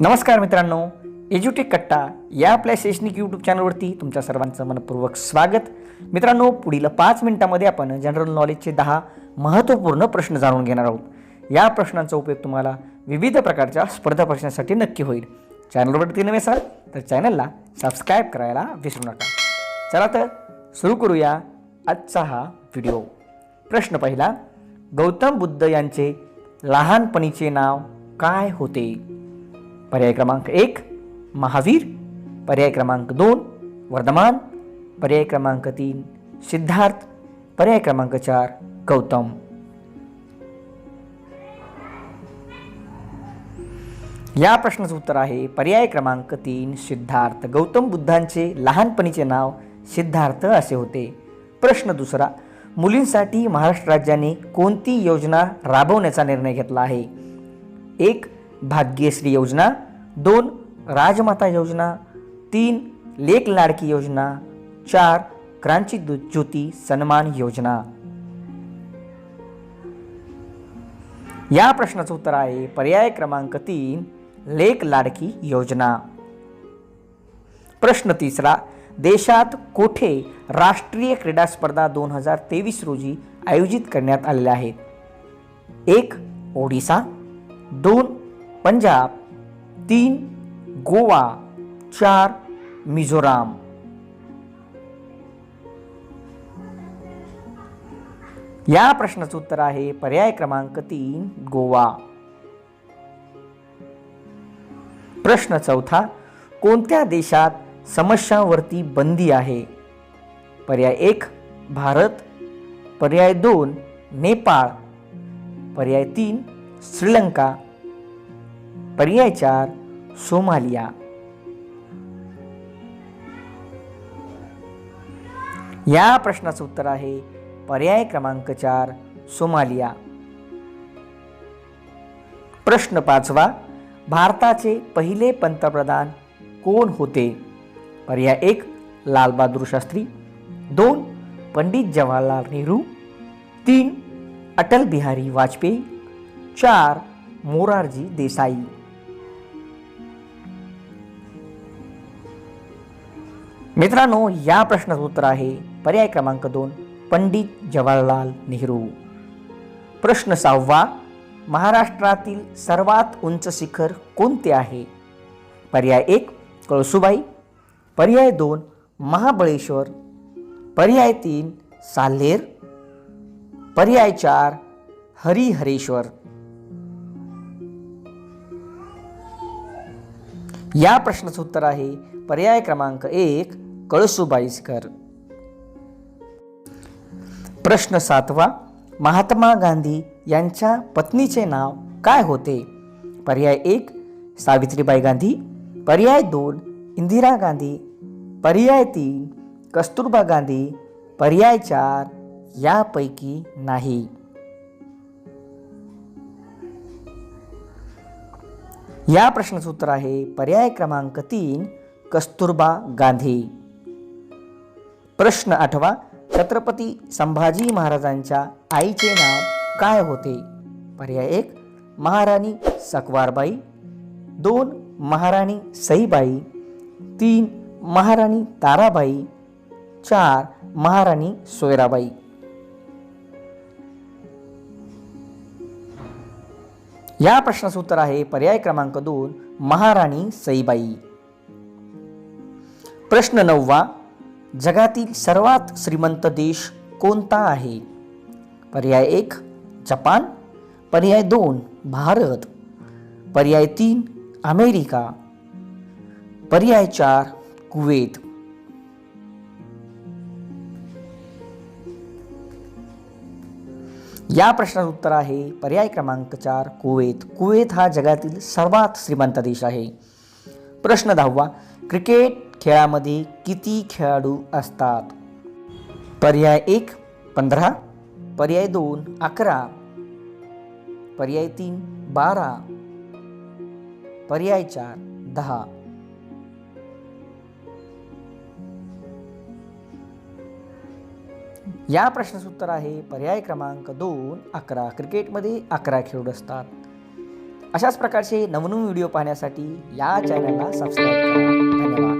नमस्कार मित्रांनो एज्युटेक कट्टा या आपल्या शैक्षणिक यूट्यूब चॅनलवरती तुमच्या सर्वांचं मनपूर्वक स्वागत. मित्रांनो पुढील पाच मिनिटामध्ये आपण जनरल नॉलेजचे दहा महत्त्वपूर्ण प्रश्न जाणून घेणार आहोत. या प्रश्नांचा उपयोग तुम्हाला विविध प्रकारच्या स्पर्धा परीक्षांसाठी नक्की होईल. चॅनलवरती नवे असाल तर चॅनलला सबस्क्राईब करायला विसरू नका. चला तर सुरू करूया आजचा हा व्हिडिओ प्रश्न पहिला गौतम बुद्ध यांचे लहानपणीचे नाव काय होते? पर्याय क्रमांक एक महावीर. पर्याय क्रमांक दोन वर्धमान. पर्याय क्रमांक तीन सिद्धार्थ. पर्याय क्रमांक चार गौतम. या प्रश्नाचं उत्तर आहे पर्याय क्रमांक तीन सिद्धार्थ. गौतम बुद्धांचे लहानपणीचे नाव सिद्धार्थ असे होते. प्रश्न दुसरा मुलींसाठी महाराष्ट्र राज्याने कोणती योजना राबवण्याचा निर्णय घेतला आहे? एक भाग्यश्री योजना दोन राजमाता योजना तीन लेक लाडकी योजना चार क्रांची ज्योती सन्मान योजना. या प्रश्नाचं उत्तर आहे पर्याय क्रमांक तीन लेक लाडकी योजना. प्रश्न तिसरा देशात कोठे राष्ट्रीय क्रीडा स्पर्धा दोन हजार तेवीस रोजी आयोजित करण्यात आलेल्या आहेत? एक ओडिसा दोन पंजाब तीन गोवा चार मिझोराम। या प्रश्नाचं उत्तर आहे पर्याय क्रमांक तीन गोवा. प्रश्न चौथा कोणत्या देशात समस्यांवरती बंदी आहे? पर्याय एक भारत. पर्याय दोन नेपाळ. पर्याय तीन श्रीलंका. पर्याय चार सोमालिया. या प्रश्नाचं उत्तर आहे पर्याय क्रमांक चार सोमालिया. प्रश्न पाचवा भारताचे पहिले पंतप्रधान कोण होते? पर्याय एक लालबहादूर शास्त्री. दोन पंडित जवाहरलाल नेहरू. तीन अटल बिहारी वाजपेयी. चार मोरारजी देसाई. मित्रांनो या प्रश्नाचं उत्तर आहे पर्याय क्रमांक दोन पंडित जवाहरलाल नेहरू. प्रश्न सहावा महाराष्ट्रातील सर्वात उंच शिखर कोणते आहे? पर्याय एक कळसुबाई. पर्याय दोन महाबळेश्वर. पर्याय तीन साल्हेर. पर्याय चार हरिहरेश्वर. या प्रश्नाचं उत्तर आहे पर्याय क्रमांक एक कळसुबाई प्रश्न सातवा महात्मा गांधी यांच्या पत्नीचे नाव काय होते? पर्याय एक सावित्रीबाई गांधी. पर्याय दोन इंदिरा गांधी. पर्याय तीन कस्तुरबा गांधी. पर्याय चार यापैकी नाही. या प्रश्नाचं उत्तर आहे पर्याय क्रमांक तीन कस्तुरबा गांधी. प्रश्न आठवा छत्रपती संभाजी महाराजांच्या आईचे नाव काय होते? पर्याय एक महाराणी सकवारबाई दोन महाराणी सईबाई. तीन महाराणी ताराबाई. चार महाराणी सोयराबाई. या प्रश्नाचं उत्तर आहे पर्याय क्रमांक दोन महाराणी सईबाई. प्रश्न नववा जगातील सर्वात श्रीमंत देश कोणता आहे? पर्याय एक जपान. पर्याय दोन भारत. पर्याय तीन अमेरिका. पर्याय चार कुवेत. या प्रश्नाचं उत्तर आहे पर्याय क्रमांक चार कुवेत. कुवेत हा जगातील सर्वात श्रीमंत देश आहे. प्रश्न दहावा क्रिकेट खेळामध्ये किती खेळाडू असतात? पर्याय एक पंधरा. पर्याय दोन अकरा. पर्याय तीन बारा. पर्याय चार दहा. या प्रश्नाचं उत्तर आहे पर्याय क्रमांक दोन अकरा. क्रिकेटमध्ये अकरा खेळाडू असतात. अशाच प्रकारचे नवनवीन व्हिडिओ पाहण्यासाठी या चॅनलला सबस्क्राईब करा. धन्यवाद.